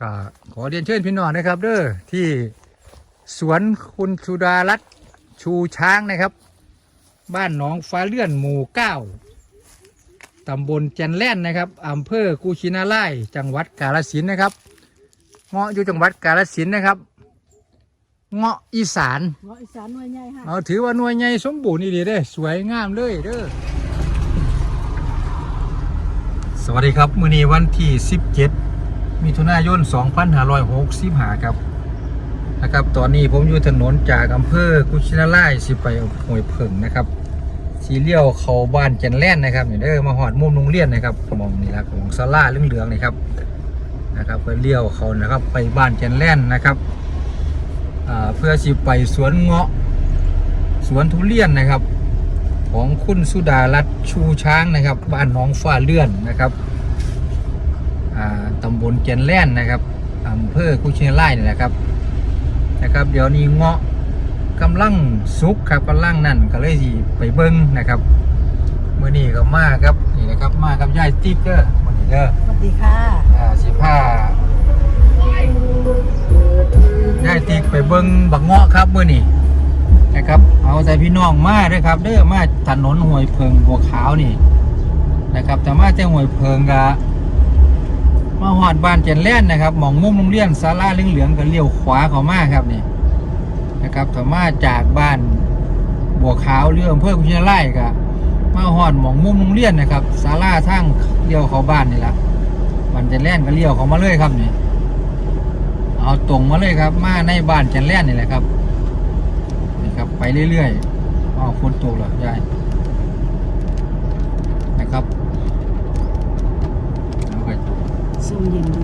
ก็ขอเรียนเชิญพี่น้องนะครับ เด้อที่สวนคุณสุดารัตน์ชูช้างนะครับ บ้านหนองฟ้าเลื่อนหมู่เก้าตำบลแจนแล่นนะครับอำเภอกุชินาไล่จังหวัดกาฬสินธุ์นะครับเงาะอยู่จังหวัดกาฬสินธุ์นะครับเงาะอีสานเงาะอีสานหน่วยใหญ่ค่ะเอาถือว่าหน่วยใหญ่สมบูรณ์นี่ดีเด้อสวยงามเลยเด้อสวัสดีครับมื้อนี้วันที่ 17 มิถุนายน 2565ครับนะครับ ตอนนี้ผมอยู่ถนนจากอำเภอกุชินาไล่สิไปห้วยเผิงนะครับ สีเลี้ยวเขาบ้านแจนแล่นนะครับเนี่เด้อมาหอดมุมโรงเรียนนะครับมองนี่ละของศาลาเหลืองๆนี่ครับนะครับก็เลี้ยวเขานะครับไปบ้านแจนแล่นนะครับเพื่อสิไปสวนเงาะสวนทุเรียนนะครับ ของคุณสุดารัตน์ชูช้างนะครับ บ้านน้องฟ้าเลื่อนนะครับ ตำบลเจนแล่นนะครับอำเภอกุชินไล่นี่แหละครับนะครับ เดี๋ยวนี้เงาะกำลังสุกครับกำลังนั่นก็เลยสิไปเบิ้งนะครับเมื่อนี้ก็มาครับนี่นะครับมากับยายติ๊กเกอร์วันนี้เด้อสวัสดีค่ะอ่าสิผ้าได้ตีกไปเบิ้งบักเงาะครับเมื่อนี้นะครับเอาใจพี่น้องมาเด้วยครับเด้อมาถนนห้วยเพิงบัวขาวนี่นะครับแต่มาแต่ห้วยเพิงกะมา หอดบ้านเจนแล่นนะครับหมองมุมโรงเรียนศาลาเหลืองๆก็เลี้ยวขวาเข้ามาครับนี่นะครับถ้ามาจากบ้านบัวขาวเรืออำเภอกุชินไล่กะมาหอดหมองมุมโรงเรียนนะครับศาลาทางเลี้ยวเข้าบ้านนี่แหละบ้านเจนแล่นก็เลี้ยวเขามาเลยครับนี่เอาตรงมาเลยครับ มาในบ้านเจนแล่นนี่แหละครับนี่ครับไปเรื่อยๆอ๋อฝนตกเหรอยายนะครับแล้วก็ ซุ่มเย็นดี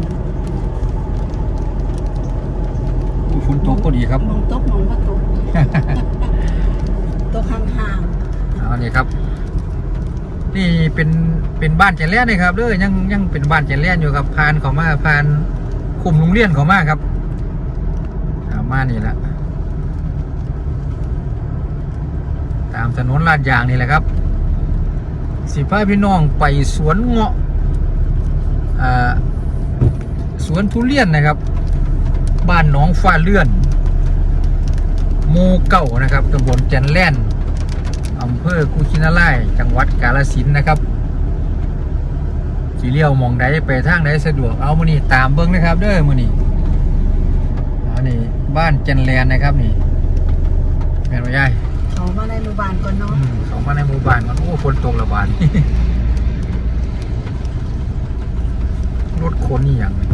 อู้ฝนตกก็ดีครับมองตกมองก็ตกตกห่างเอานี่ครับ นี่เป็นเป็นบ้านจันแล่นเลยครับเด้อยังยังเป็นบ้านจันแล่นอยู่ครับพานเขามาพานคุมโรงเรียนเขามาครับเอามานี่แหละตามถนนลาดยางนี่แหละครับ สิพาพี่น้องไปสวนเงาะอ่า สวนทุเรียนนะครับ บ้านหนองฟ้าเลื่อนหมู่เก่านะครับตำบลแจนแล่นอำเภอกุชินาไล่จังหวัดกาฬสินธุ์นะครับสีเลี้ยวหมองใดไปทางใดสะดวกเอามือนี่ตามเบิ้งนะครับ เด้อมือนี่อันนี้บ้านจันแลนนะครับนี่แม่นบ่ยายๆเขามาในหมู่บ้านก่อนเนาะอืมเขามาในหมู่บ้านมันโอ้ฝนตกระบาดรถขนนี่อย่างไรต้น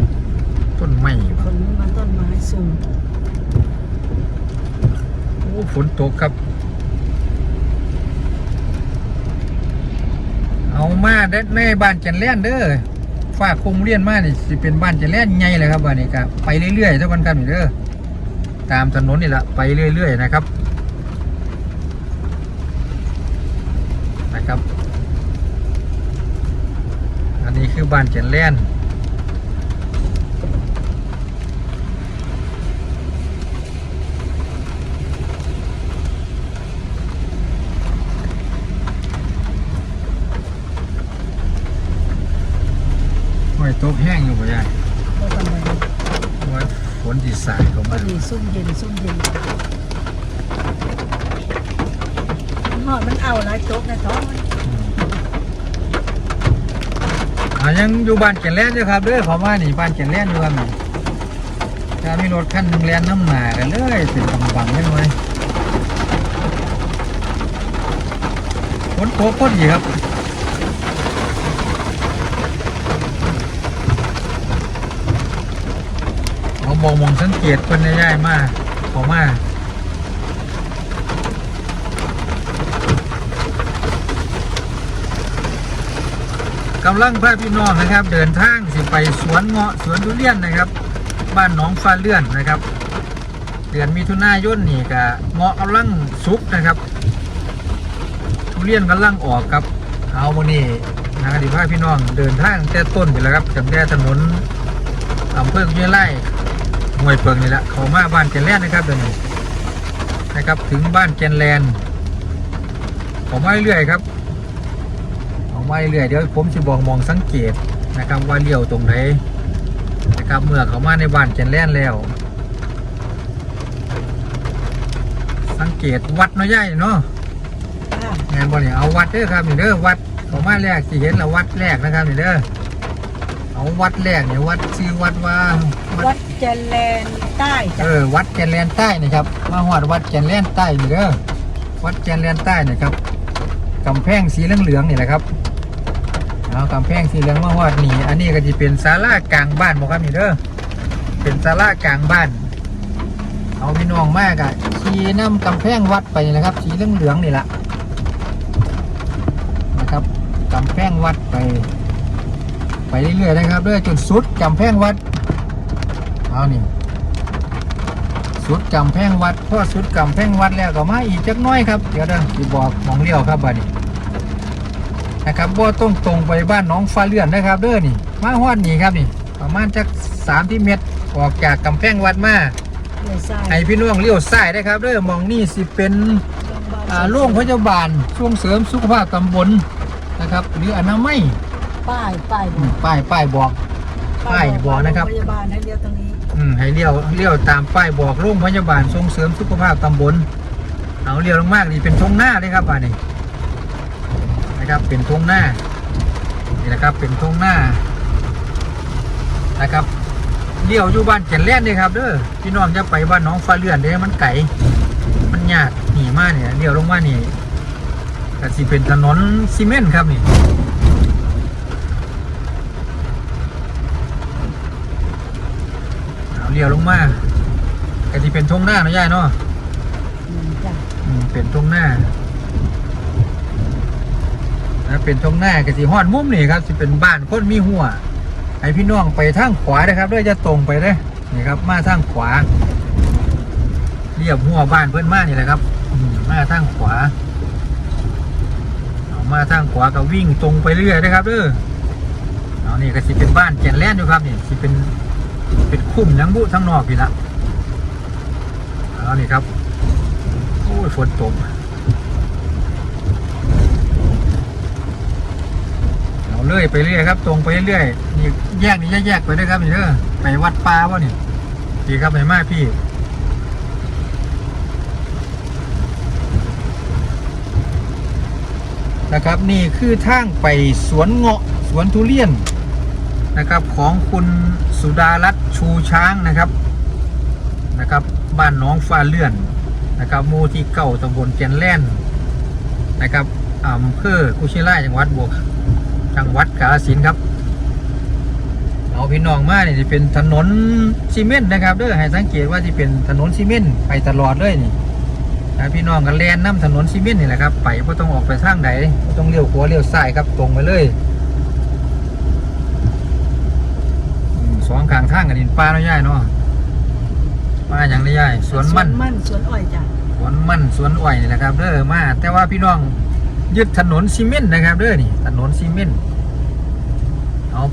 ไม้ควะนมันต้นไม้สูงโอ้ฝนตกครับ เอามาได้ในบ้านจันแล่นเด้อฝากคงเรียนมานี่สิเป็นบ้านจันแล่นใหญ่เลยครับบ้านนี้ก็ไปเรื่อยๆเท่ากันครับนี่เด้อตามถนนนี่แหละไปเรื่อย ๆ นะครับนะครับ อันนี้คือบ้านจันแล่น ห้อยตกแห้งอยู่ป่ะยายก็ตำบลว่าฝนที่สายเข้าพอมาดีซุ่มเย็นซุ่มเย็นหอดมันเอาหลายตกนะท้องอ่ายังอยู่บ้านแก่นแล่นอยู่ครับเด้อขอมานี่บ้านแก่นแล่นอยู่ครับนี่ถ้ามีรถคันหนึงแล่นน้ำหนากันเลยเป็นบังๆเลยหน่อยฝนตกพอดีครับ เอามองมองสังเกตคนย่ายมาเขอมากกำลังพาพี่น้องนะครับ เดินทางสิไปสวนเงาะสวนทุเรียนนะครับ บ้านหนองฟ้าเลื่อนนะครับ เดือนมิถุนายนนี่ก็เงาะกำลังสุกนะครับ ทุเรียนกำลังออกครับเอาโมนี่นะครับที่พาพี่น้องเดินทางแต่ต้นไปแล้วครับจากแต่ถนนอำเภอกุยไล่ ห่วยเปิงนี่แหละเขามาบ้านแกนแลนนะครับเดี๋ยวนี้นะครับถึงบ้านแกนแลนเขามาเรื่อยๆครับเอามาเรื่อยๆเดี๋ยวผมจะบอกมองสังเกตนะครับว่าเลี้ยวตรงไหนนะครับนะครับเมื่อเขามาในบ้านแกนแล่นแล้ว สังเกตวัดเนาะย่ายเนาะค่ะงานบอลเนี่ยเอาวัดเด้อครับนี่เด้อวัดเขามาแรกที่เห็นแล้ววัดแรกนะครับนี่เด้อ เอาวัดแรกเนี่ยวัดชื่อวัดว่าวัดเจริญใต้เอจ้ะอวัดแกนแลนใต้นะครับมาหอดวัดแกนแลนใต้นี่เด้อวัดแกนแลนใต้นะครับกำแพงสีเหลืองๆนี่แหละครับเอากำแพงสีเหลืองมาหอดนี่อันนี้ก็จะเป็นศาลากลางบ้านบอกครับนี่เด้อเป็นศาลากลางบ้าน เอาพี่น้องมากอะขี่น้ำกำแพงวัดไปนี่แหละครับ สีเหลืองๆนี่แหละนะครับกำแพงวัดไป ไปเรื่อยๆนะครับเรื่อยจนสุดกำแพงวัดเอานี่สุดกำแพงวัดพอสุดกำแพงวัดแล้วก็มาอีกจักน้อยครับเดี๋ยวเด้อที่บอกหมองเลี้ยวครับบัดนี้นะครับบ่ต้องตรงไปบ้านน้องฟ้าเลื่อนนะครับ เด้อนี่มาฮอดนี่ครับนี่ ประมาณจักสามที่เมตรออกจากกำแพงวัดมาให้พี่น้องเลี้ยวซ้ายได้ครับเด้อมองนี่สิเป็นอ่าโรงพยาบาลส่วงเสริมสุขภาพตำบลนะครับ หรืออนามัย ป้ายป้ายบอือมกป้ายป้ายบอก ป้ายบอกนะครับ โงพยาบาลให้เลี้ยวตรงนี้อืมให้เลี้ยวเลี้ยวตามป้ายบอกโรงพยาบาลส่งเสริมสุขภาพตำบลเอาเลี้ยวลงมากนี่เป็นทงหน้าเลยครับป่านี่นะครับเป็นทงหน้านี่แหละครับเป็นทงหน้านะครับเลี้ยวอยู่บ้านแก่นแล่นเลยครับเด้อพี่น้องจะไปบ้านหน้องฟ้าเลื่อนเด้อมันไก่มันยากหนีมาเนี่ยเลี้ยวลงมานี่ก็สิเป็นถนนซีเมนต์ครับนี่เอาเลี้ยวลงมาก็สิเป็นทงหน้าเนาะย่ายเนาะอืมจ้ะอืมเป็นตรงหน้านะเป็นตรงหน้าก็สิฮอดมุมนี่ครับสิเป็นบ้านคนมีหัวให้พี่น้องไปทางขวานะครับด้วยจะตรงไปเลยนี่ครับ มาทางขวาเรียบหัวบ้านเพื่อนมานี่แหละครับอืมมาทางขวาเอามาทางขวาก็วิ่งตรงไปเรื่อยนะครับเด้อเอานี่ก็สิเป็นบ้านแก่นแล่นอยู่ครับนี่สิเป็น เป็นคุ้มยังบุทั้งนอกพี่ละเอานี่ครับ โอ้ยฝนตกเอาเรื่อยไปเรื่อยครับ ตรงไปเรื่อยนี่แยกนี่แยกๆไปด้วยครับนี่เด้อไปวัดป่าวะนี่ดีครับไปมากพี่นะครับนี่คือทางไปสวนเงาะสวนทุเรียน นะครับของคุณสุดารัตน์ชูช้างนะครับนะครับบ้านน้องฟ้าเลื่อนนะครับหมู่ที่เก้าตำบลแกนแล่นนะครับอำเภอกุชิล่าจังหวัดบวกจังหวัดกาฬสินครับเอาพี่น้องมาเนี่ยจะเป็นถนนซีเมนต์นะครับเด้อให้สังเกตว่าจะเป็นถนนซีเมนต์ไปตลอดเลยนี่นะพี่น้องกันแล่นน้ำถนนซีเมนต์นี่แหละครับไปไม่ต้องออกไปทางไหนต้องเลี้ยวขวาเลี้ยวซ้ายครับตรงไปเลย อืมสองข้างทางกันดินป้าเนาะย่ายเนาะป้าอย่างนี้ย่ายสวนมันสวนมันสวนอ้อยจ้ะสวนมันสวนอ้อยนี่แหละครับเด้อมา แต่ว่าพี่น้องยึดถนนซีเมนต์นะครับเด้อนี่ ถนนซีเมนต์เอา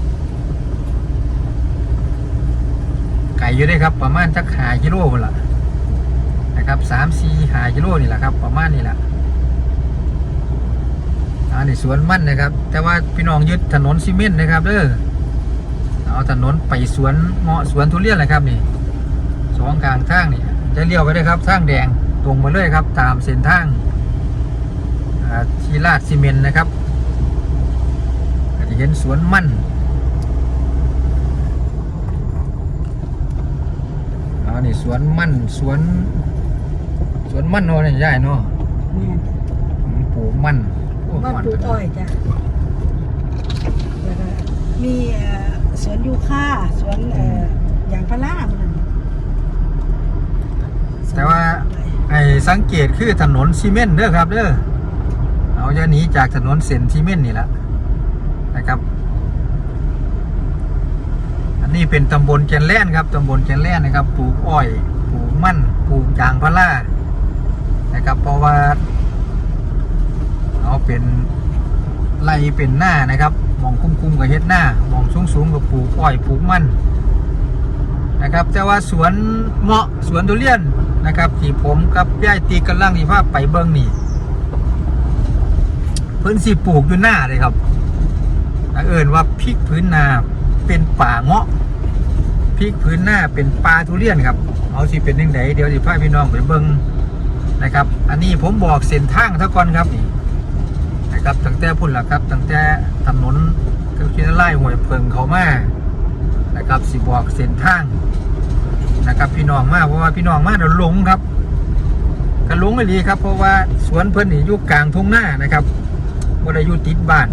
ไก่อยู่ได้ครับ ประมาณจักหากิโลพุ่นละนะครับสามสี่หากิโลนี่แหละครับ ประมาณนี้แหละอันนี้สวนมันนะครับ แต่ว่าพี่น้องยึดถนนซีเมนต์นะครับเด้อ เอาถนนไปสวนเงาะสวนทุเรียนเลยครับนี่สองกลางทางนี่จะเลี้ยวไปได้ครับทางแดงตรงมาเลยครับ ตามเส้นทางอ่าที่ลาดซีเมนต์นะครับก็จะเห็นสวนมันอ่านี่สวนมันสวน สวนมันเนาะนี่ใหญ่เนาะแม่นอืมปลูกมันโอ้บ้านมันปลูกอ้อยจ้ะแล้วก็มีเอ่อ สวนยูคาสวนเอ่อยางพาราพวกนั้นแต่ว่า ไอ้สังเกตคือถนนซีเมนต์เด้อครับเด้อเอาจะหนีจากถนนเส้นซีเมนต์นี่แหละนะครับ อันนี้เป็นตำบลแกนแล่นครับตำบลแกนแล่นนะครับปลูกอ้อยปลูกมันปลูกยางพารานะครับ เพราะว่าเอาเป็น ไร่เป็นหน้านะครับมองคุ้มๆกับเฮ็ดหน้ามองสูงๆกับปลูกอ้อยปลูกมันนะครับแต่ว่าสวนเงาะสวนทุเรียนนะครับที่ผมกับย่ายตีกันล่างนี่ภาพไปเบิ้งนี่พิ่นสิปลูกอยู่หน้าเลยครับเอิญว่าพริกพื้นนาเป็นป่าเงาะพริกพื้นหน้าเป็นปลาทุเรียนครับเอาสิเป็นยังไงเดี๋ยวสิพาพี่น้องไปเบิ่งนะครับ อันนี้ผมบอกเส้นทางเท่าก่อนครับนี่ นะครับตั้งแต่พุ่นละครับตั้งแต่ถนนก็คิดไล่หวยเพิงเขามานะครับสิบอกเส้นทางนะครับพี่น้องมาเพราะว่าพี่น้องมาเดี๋ยวหลงครับก็หลงไม่ดีครับ เพราะว่าสวนเพิ่นนี่อยู่กลางทุ่งหน้านะครับบ่ได้อยู่ติดบ้าน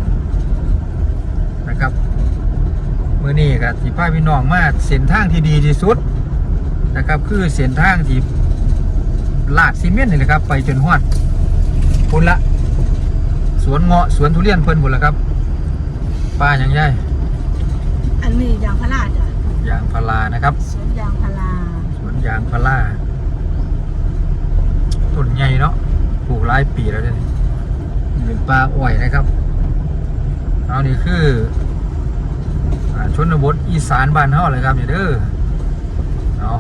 นะครับเมื่อนี้ก็ที่พาพี่น้องมาเส้นทางที่ดีที่สุดนะครับ คือเส้นทางที่ลาดซีเมนต์นี่แหละครับ ไปจนฮอดพุ่นละ สวนเงาะสวนทุเรียนเพิ่นพุ่นละครับ ป้าอย่างใหญ่อันนี้ยางพาราจ้ะยางพารานะครับ สวนยางพาราสวนยางพาราต้นใหญ่เนาะปลูกหลายปีแล้วเด้นี่นี่เป็นปลาอ้อยนะครับเอานี่คืออ่าชนบทอีสานบ้านเฮาเลยครับนี่เด้อเอา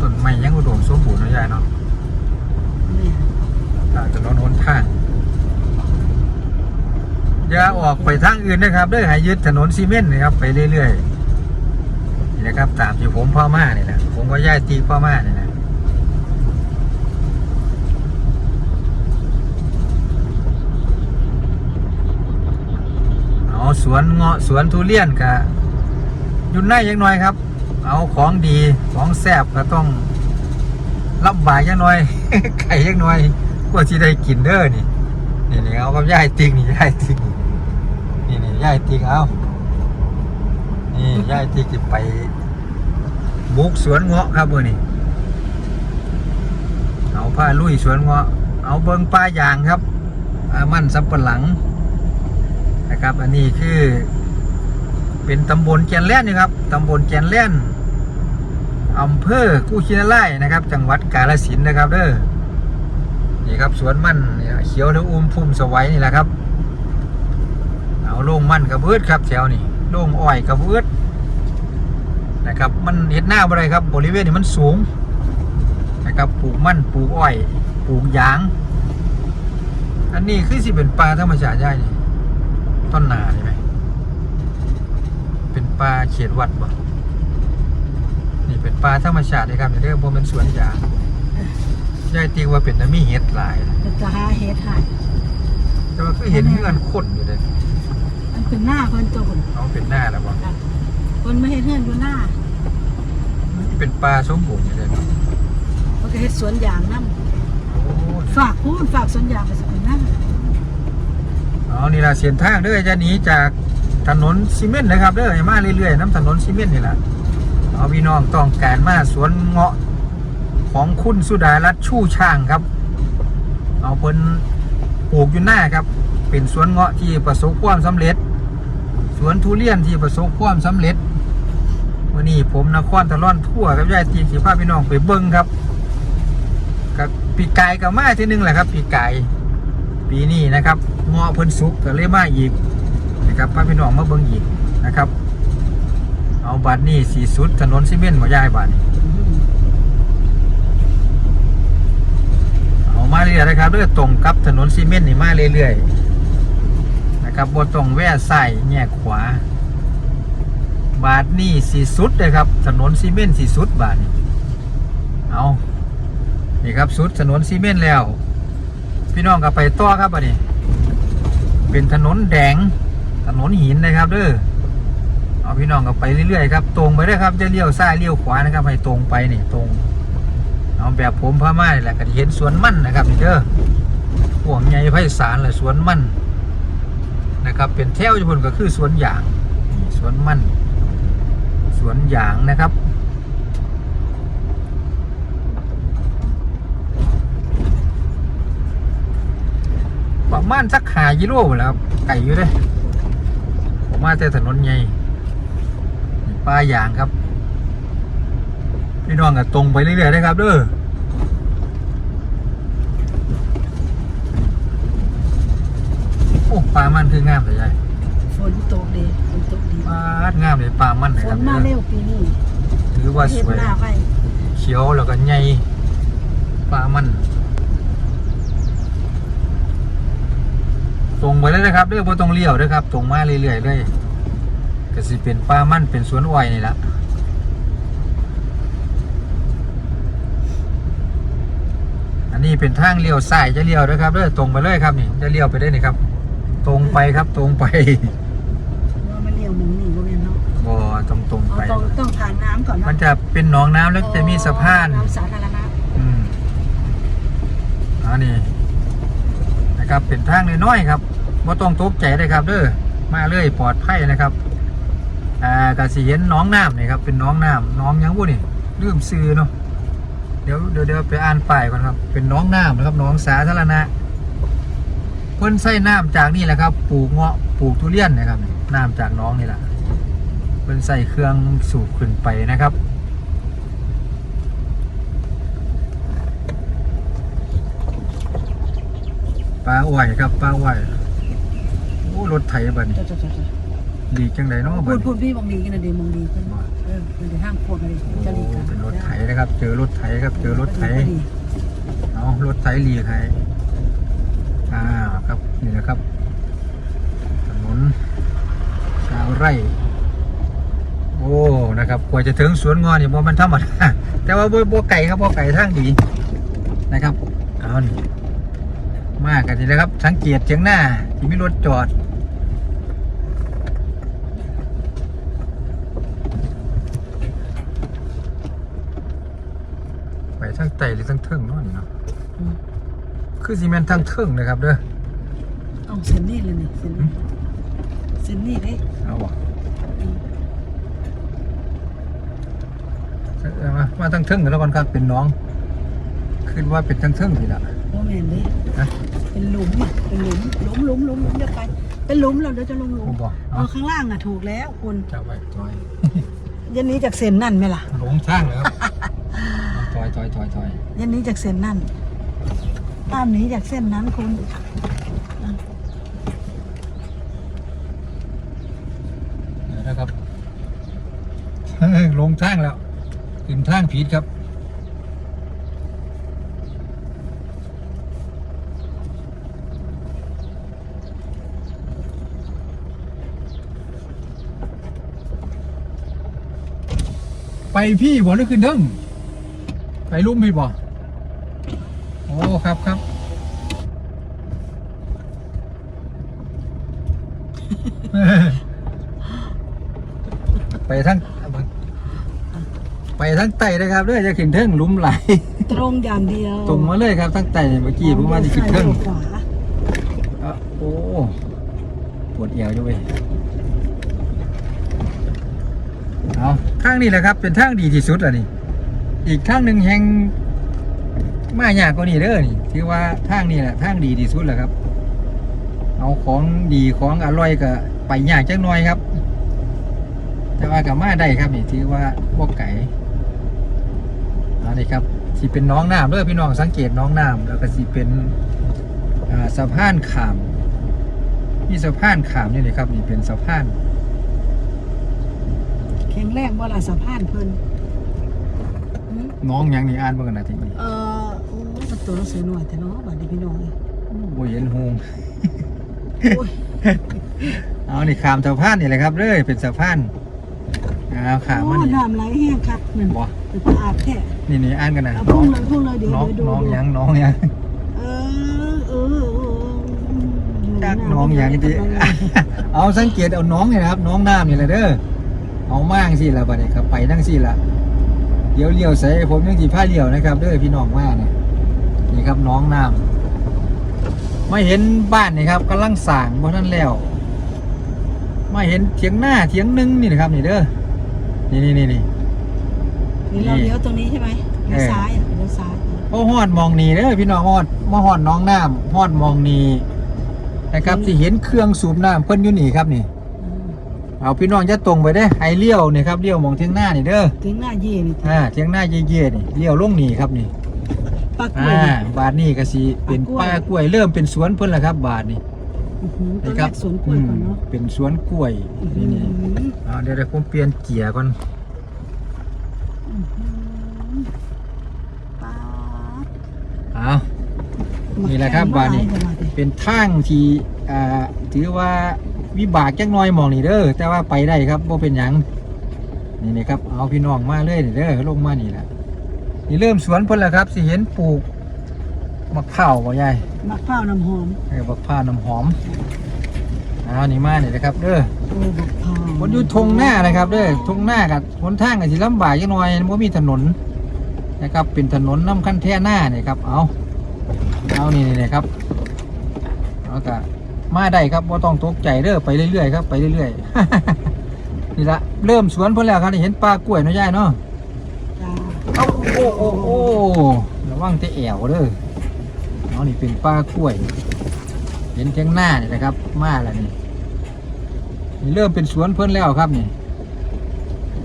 ต้นไม้ยังอุดมสมบูรณ์เนาะยายเนาะ เนี่ย ทางถนนหนทาง ออกไปทางอื่นนะครับเด้วยห้ยึดถนนซีเมนต์นะครับ ไปเรื่อยๆนี่นะครับ ตามที่ผมพ่อมาเนี่ยนะผมก็ย้ายตีพ่อมาเนี่ยนะเอาสวนเงาะสวนทุเรียนกะยุ่นในยังน้อยครับ เอาของดีของแซ่บก็ต้องรับบากยังน้อย ไก่ยังน้อยกว่าที่ได้กินเด้อนี่นี่นี่เอากับย่ายติงนี่ย่ายติง ย่ายติงเอานี่ย่ายติงจะไปบุกสวนเงาะครับเบอร์นี่เอาผ้าลุยสวนเงาะเอาเบิงป้ายางครับอามันสับปะหลังนะครับ อันนี้คือ เป็นตำบลแกนแล่นนะครับตำบลแกนแล่นอำเภอกู้ชินาไล่นะครับ จังหวัดกาฬสินนะครับเด้อนี่ครับสวนมันเนี่ยเขียวทั้งอุ้มพุ่มสวัยนี่แหละครับ โล่งมันกระเบืดครับแถวนี่โล่งอ้อยกระเบืดนะครับมันเห็ดหน้าอะไรครับ บริเวณนี้มันสูงนะครับปลูกมันปลูกอ้อยปลูกยาง อันนี้คือสิเป็นปลาธรรมชาติใช่นี่ต้นนาใช่ไหมเป็นปลาเขตวัดบ่นี่เป็นปลาธรรมชาติเลยครับเดี๋ยวผมเป็นสวนยางยายตีว่าเป็นน้ำมีเห็ดหลายนะเป็นตาหาเฮ็ดให้แต่ว่าก็เห็นเงื่อนคนอยู่เลย มันเป็นหน้าเพิ่นตัวคนเอาเป็นหน้าแล้วบ่คนไม่เฮ็ดเฮือนอยู่หน้าเป็นปลาสมบูรณ์อยู่เลยเนาะมันก็เฮ็ดสวนยางนํโอ้ฝากพูนฝากสวนยางไปสิเป็นหน้าเอานี่ละเส้นทางเด้อจะหนีจากถนนซีเมนต์นะครับเด้อให้มาเรื่อยๆน้ำถนนซีเมนต์นี่แหละเอาพี่น้องต้องการมาสวนเงาะของคุณสุดารัตน์ชู่ช่างครับ เอาเพิ่นปลูกอยู่หน้าครับ เป็นสวนเงาะที่ประสบความสำเร็จ สวนทุเรียนที่ประสบความสำเร็จ วันนี้ผมนครตะล่อนทั่วกับยายตีสีพาพี่น้องไปเบิ้งครับ กับปีกไก่กับมาที่หนึงแหละครับ ปีกไก่ปีนี้นะครับเงาะเพิ่นสุกก็เลยมาอีกนะครับพาพี่น้องมาเบิ้งอีกนะครับ เอาบัตรนี่สีสุดถนนซีเมนต์หมอยายบัตรเอามาเรื่อยๆนะครับเรื่อยตรงกับถนนซีเมนต์นี่มาเรื่อยๆ นะครับบนตรงแว่ใส่แยกขวา บาทนี่สีสุดเลยครับ ถนนซีเมนต์สีสุดบาทนี่เอานี่ครับสุดถนนซีเมนต์แล้ว พี่น้องก็ไปต่อครับอันนี้ เป็นถนนแดง ถนนหินนะครับเด้อเอาพี่น้องก็ไปเรื่อยๆครับตรงไปเด้อครับจะเลี้ยวซ้ายเลี้ยวขวานะครับให้ตรงไปนี่ตรง เอาแบบผมพม่าแหละก็เห็นสวนมันนะครับนี่เด้อห่วงใหญ่ไพศาลเลยสวนมัน นะครับ เป็นแถวญี่ปุ่นก็คือสวนยางสวนมันสวนยางนะครับประมาณสักหากิโลแล้วไก่อยู่เด้ผมมาแต่ถนนใหญ่ป้ายางครับ พี่น้องก็ตรงไปเรื่อยๆนะครับเด้อ โอ้ปลามันคืองามเลยยายฝนตกดีฝนตกดีปลาดงามเลยปลามันเลยฝครันบมาเด้เร็อวปีนี้ถือว่าสเฮ็ดวย หน้าไว้เขียวแล้วก็ใหญ่ปลามันรงไปเลยนะครับเด้อบ่ต้องเลี้ยวเด้อครับตรงมาเรื่อยๆเลยก็สิเป็นป่ามันเป็นสวนอ้อยนี่ละอันนี้เป็นทางเลี้ยวซ้ายจะเลี้ยวนะครับเด้อตรงไปเลยครับนี่จะเลี้ยวไปได้นี่ครับ ตรงไปครับตรงไปว่ามันเลี้ยวหมุงนี่ก็แม่นเนาะบ่ต้องตรงเอาไป ต้องต้องผ่านน้ำก่อนเนาะมันจะเป็นหนองน้ำแล้วจะมีสะพานน้ำสาธารณะอืมอันนี้นะครับเป็นทางน้อยๆครับว่าต้องตกใจเลยครับเด้อมาเลยปลอดภัยนะครับอ่ากสิเห็นหน้องน้ำนี่ครับเป็นหน้องน้ำหน้องหยังบุนี่ลืมซื้อเนาะเดี๋ยวเดี๋ยวเดี๋ยวไปอ่านป้ายก่อนครับ เป็นหน้องน้ำนะครับหน้องสาธารณะ เพิ่นใส่น้ำจากนี่แหละครับปลูกเงาะปลูกทุเรียนนะครับน้ำจากหน้องนี่แหละเพิ่นใส่เครื่องสูบขึ้นไปนะครับปลาอ้อยครับปลาอ้อยโอ้รถไถบัดนจ้ะจ้ะจ้ะจ้ะดีจังไดเนาะพูบัดดนพูดพี่มองดีกันนะเดี๋ยวมองดีขึ้นเออมันจะห้ามพวกอะไรจะดีกันเป็นรถไถนะครับ เจอรถไถครับ เจอรถไถเอารถไถลีไถ อ่าครับนี่นะครับ ถนนชาวไร่ โอ้นะครับกว่าจะถึงสวนงอนี่บ่มันธรรมดาแต่ว่าบ่บ่ไก่ครับบ่ไก่ทางดีนะครับเอานี่มากันนี่แหละครับ สังเกตเฉียงหน้าที่มีรถจอดไปทางไต่หรือทางเทิงนาะนี่เนาะ คือซีเมนทางเทิงนะครับเด้อเอาเส้นนี่เลยนี่เส้นนี้เส้นนี่เด้เอาบ่เอามามาทางเทิงกันแล้วกันครับเป็นน้องคิดว่าเป็นทางเทิงนี่ล่ะโมเมนเด้ฮะเป็นหลุมอะเป็นหลุมหลุมหลุมหลุมหลุมเดี๋ยวไปเป็นหลุมเราเดี๋ยวจะลงหลุผมมบอกเอเอาอข้างล่างอะถูกแล้วคุณจะไว้จอยยันนี้จากเส้นนั่นไหมล่ะหลงช่างเลยครับจอยจอยจอยจอยยันนี้จากเส้นนั่น ตามนี้จากเส้นนั้นคุณเดี๋ยวนะครับลงช่างแล้วขึ้นทางผิดครับไปพี่บ่หรือขึ้นเทิงไปลุ่มพี่บ่โอ้ ครับครับ ไปทั้งไปทั้งไต่นะครับเด้อจะขึ้นเทิงหลุมไหลตรงอย่างเดียวตรงมาเลยครับทั้งไต่เมื่อกี้ผมว่าจะขึ้นเทิงขวาอะโอ้ปวดเอวด้วยเอาข้างนี้แหละครับเป็นทางดีที่สุดอะนี่ อีกทางหนึ่งแห่งมายากกว่านี้เด้อนี่ถือว่าทางนี้แหละทางดีที่สุดแหละครับ เอาของดีของอร่อยก็ไปยากจังหน่อยครับ แต่ว่ากับมาได้ครับนี่ถือว่าพวกไก่อันนี้ครับสิเป็นน้องน้ำเด้อพี่น้องสังเกตน้องน้ำแล้วก็สิเป็นอ่าสะพานขามนี่สะพานขามนี่เลยครับนี่เป็นสะพานแข็งแรงบ่ล่ะสะพานเพิ่นหืมน้องหยังนี่อ่านบ้างกันนะทีนี้เออโอ้ประตูหนังสือหน่อยแต่เนาะบัดนี้พี่น้องเอ้ยบ่เห็นหงโอ้ย เอานี่ขามสะพานนี่แหละครับเลยเป็นสะพานเอาขามมาโอ้นี่น้ำไหลแห้งครับนั่นบ่เป็นอาบแท้นี่นี่อ่านกันนะเอาน้พุ่องงเลยพุ่งเลยเดี๋ยวน้องเดี๋ยวดูน้องดูหยังน้องหยังเออเออเออจากน้องหยังที่เอาสังเกตเอาน้องนี่นะครับ น้องน้ำนี่แหละเด้อเอามางสิละบัดนี้ครับไปทั้งสิละเดี๋ยวเลี้ยวใส่ผมยังสีผ้าเลี้ยวนะครับเด้อพี่น้องว่าเนี่ยนี่ครับน้องน้ำ มาเห็นบ้านนี่ครับกำลังสร้างบ่ทันแล้วมาเห็นเถียงหน้าเถียงหนึงนี่นะครับนี่เด้อนี่นี่นี่นี่นี่เราเลี้ยวตรงนี้ใช่ไหมเลี้ยวซ้ายอะเลี้ยวซ้ายโอ้ฮอดมองนี่เด้อพี่น้องฮอดมาฮอดน้องน้ำฮอดมองนี่นะครับที่เห็นเครื่องสูบน้ำเพิ่นอยู่นี่ครับนี่อืมเอาพี่น้องจะตรงไปได้อไอเลี้ยวนี่ครับเลี้ยวมองเถียงหน้านี่เด้อถึงหน้าเย่นี่อ่าเถียงหน้าเย่ๆนี่เลี้ยวลงนี่ครับนี่ ปักกล้วยอ่านี่บาทนี่ก็สิเป็นป่ากล้วยเริ่มเป็นสวนเพิ่นแล้วครับ บาทนี่อื้อหือต้นี่นคแรรับกสวนกล้วยก่อนเนาะอืมเป็นสวนกล้วยนี่นี่อื้อหืออ่าเดี๋ยวเดี๋ยวผมเปลี่ยนเกียร์ก่อนอื้อหือป๊าดเอานี่แหละครับบ้านนี้ เป็นทางที่อ่าถือว่าวิบากจักหน้อยหมองนี่เด้อแต่ว่าไปได้ครับบ่เป็นหยังนี่นี่ครับเอาพี่น้องมาเลยนี่เด้อลงมานี่แหละ นี่เริ่มสวนเพิ่นแล้วครับสิเห็นปลูกมะพร้าวบ่ยายมะพร้าวน้ำหอมเออมะพร้าวน้ำหอมเอานี่มานี่นะครับเด้อโอ้มะพร้าวบนอยู่ทงหน้านะครับเด้อทงหน้ากับหนทางก็สิลำบากจักหน่อยบ่มีถนนนะครับเป็นถนนน้ำขั้นแท่หน้านี่ครับเอาเอานี่นี่ครับเอากะมาได้ครับว่าต้องตกใจเด้อไปเรื่อยๆครับไปเรื่อยๆนี่ละเริ่มสวนเพิ่นแล้วครับนี่เห็นปลากล้วยเนาะยายเนาะจ้าเอา โอ้โอ้โอ้ระวังแต่แอวเด้อเอานี่เป็นปลากล้วย เห็นเทียงหน้านี่นะครับ มาแล้วนี่นี่เริ่มเป็นสวนเพิ่นแล้วครับนี่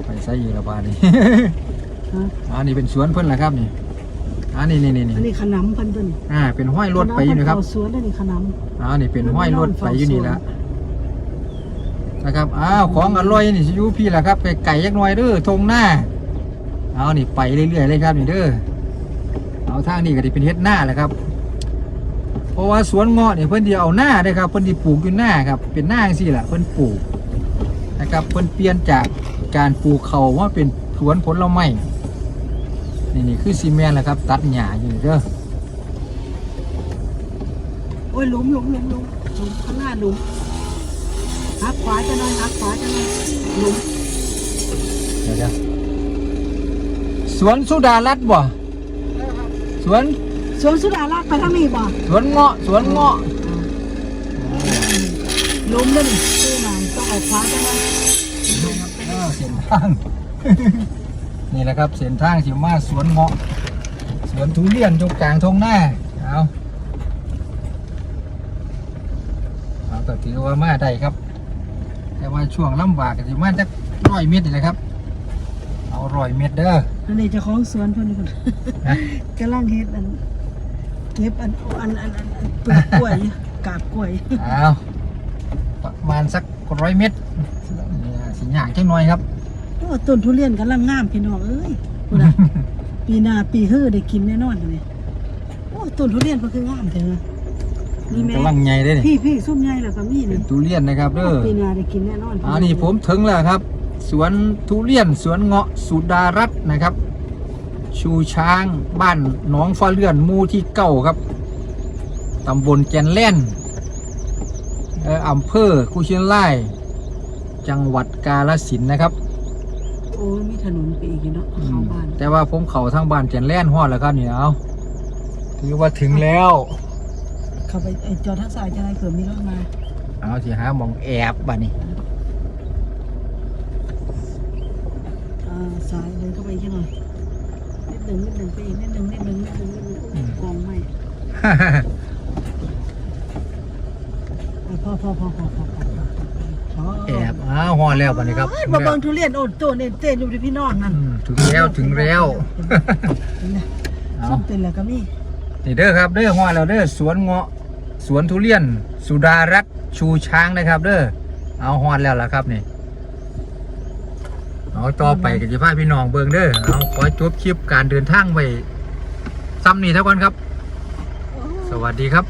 ไปใส่ยีระบาดนี่ฮะอันนี้เป็นสวนเพิ่นแล้วครับนี่อันนี้นี่นี่อันนี่นี้ขนำเพิ่นเพิ่นอ่า เป็นห้อยรถไปอยู่นะครับขำเพิ่เอาสวนแล้วนี่ขนอ้าวนี่เป็นห้อยรถไปอยู่นี่ละนะครับ อ้าว ของอร่อยนี่สิอยูพี่ละครับไก่ไก่ยักหน่อยเด้อทงหน้า เอานี่ไปเรื่อยๆเลยครับนี่เด้อเอาทางนี้ก็ได้เป็นเฮ็ดหน้าแหละครับ เพราะว่าสวนเงาะเนี่ยเพิ่นเดียวเอาหน้าได้ครับเพิ่นดีปลูกอยู่หน้าครับเป็นหน้าจังซี่แหละเพิ่นปลูกนะครับเพิ่นเปลี่ยนจากการปลูกเขาว่าเป็นสวนผลไม้นี่นี่คือซีเมนต์แหละครับ ตัดหญ้าอยู่นี่เด้อโอ้ยหลุมหลุมหลุมหลุมหลุมข้างหน้าหลุมหักขวาจะนอยหักขวาจะนอยหลุมเดี๋ยว สวนสุดารัตน์บ่สวนสวนสุดารักไปทางนี้บ่สวนเงาะสวนเงาะหลุมนั่นชื่อหนานต้องออกขวาจะหน่อยอ้าวเส้นทาง นี่แหละครับเส้นทางที่มาสวนเงาะ สวนทุเรียนตรงกลางทงหน้าเอาเอาก็ถือว่ามาได้ครับ แต่ว่าช่วงลำบากก็จะมาจักร้อยเมตรนี่แหละครับ เอาร้อยเมตรเด้อ อันนี้เจะของสวนเพิ่นนี่เพิ่นฮะ กำลังเฮ็ดอันเก็บอันอันอันอันอันเปลือกกล้วยอยู่กาบกล้วยเอาประมาณสักร้อยเมตรนี่ล่ะสิยากจังหน่อยครับ โอ้ต้นทุเรียนกำลังงามพี่น้องเอ้ยพุ่นน่ะ ปีหน้าปีฮื้อได้กินแน่นอนเลยโอ้ต้นทุเรียนเพิ่นคืองามเถอะนี่แม่กำลังใหญ่เลยนี่พี่พี่ซุ่มใหญ่แล้วก็มีเป็นี่นทุเรียนนะครับเด้อปีหน้าได้กินแน่นอนอันนี้ผมถึงแล้วครับ สวนทุเรียน สวนเงาะสุดารัตน์นะครับ ชูช้างบ้านหนองฟ้าเลื่อนหมู่ที่เก้าครับตำบลแกนแล่นเอ่ออำเภอกุเชียงไล่จังหวัดกาฬสินธุ์นะครับ โอ้ยมีถนนไปอีกอยู่เนาะเข้าบ้านแต่ว่าผมเขาทางบ้านแกนแล่นฮอดแล้วครับนี่เอาถือว่าถึงแล้วเข้าไปไอ้จอดทางซ้ายจะได้เกิดมีรถมาเอาสิหาหมองแอบบ้านี่ อ่าซ้ายเดินเข้าไปอีกหน่อยนิดหนึ่งนิดหนึ่งไปอีกนิดหนึ่งนิดหนึ่งนิดหนึ่งนิดหนึ่งโอ้ยกองไม้อะพอพอพอพอพอพอพอแอบอ้าวฮอดแล้วบ้านี้ครับเฮ้ยมาเบิ่งทุเรียนโอ้โตเนี่ยเต้นอยู่ที่พี่น้องนั่นอืมถึงแล้วถึงแล้วเห็นไหมเอาส้มเป็นแล้วก็มีนี่เด้อครับเด้อฮอดแล้วเด้อสวนเงาะสวนทุเรียน สุดารัตน์ชูช้างนะครับ เด้อเอาฮอดแล้วล่ะครับนี่ เอาต่อไปกับจิพาพี่น้องเบิ่งเด้อเอาขอจบคลิปการเดินทางไว้ซ้ำนี่เท่ากันครับ สวัสดีครับ